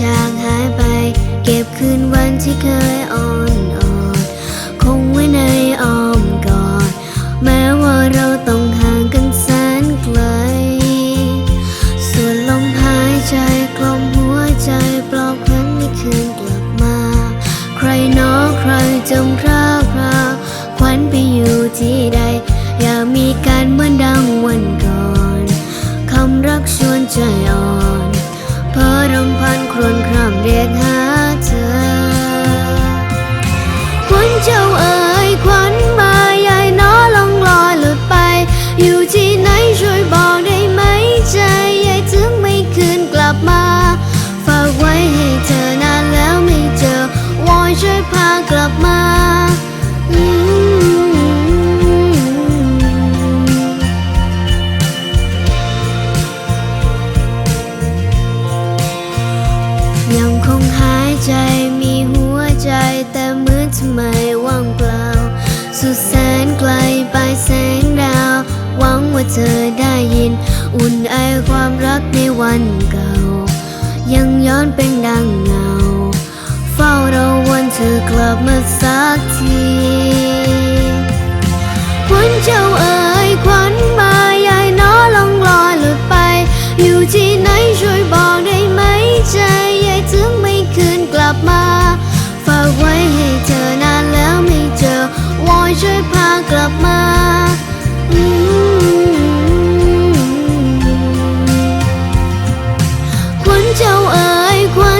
จางหายไป เก็บคืนวันที่เคยอ่อนอ่อนคงไว้ในอ้อมกอดแม้ว่าเราต้องห่างกันแสนไกล ส่วนลมหายใจกลอมหัวใจปลอบครั้งไม่คืนกลับมา ใครหนอใครจงพรากพราขวัญไปอยู่ที่ใด อย่ามีการเหมือนดังวันก่อนคำรักชวนใจอ่อน เรียกหาเธอขวัญเจ้าเอ๋ยขวัญมาใหญ่น้อลองลอยหลุดไปอยู่ที่ ยังคงหายใจมีหัวใจแต่เหมือนทำไมว่างเปล่า สุดแสนไกลไปแสงดาว หวังว่าเธอได้ยิน อุ่นไอความรักในวันเก่า ยังย้อนเป็นดังเงา เฝ้ารอวันเธอกลับมาสักที พากลับมาอืมขวัญเจ้าเอ๋ยขวั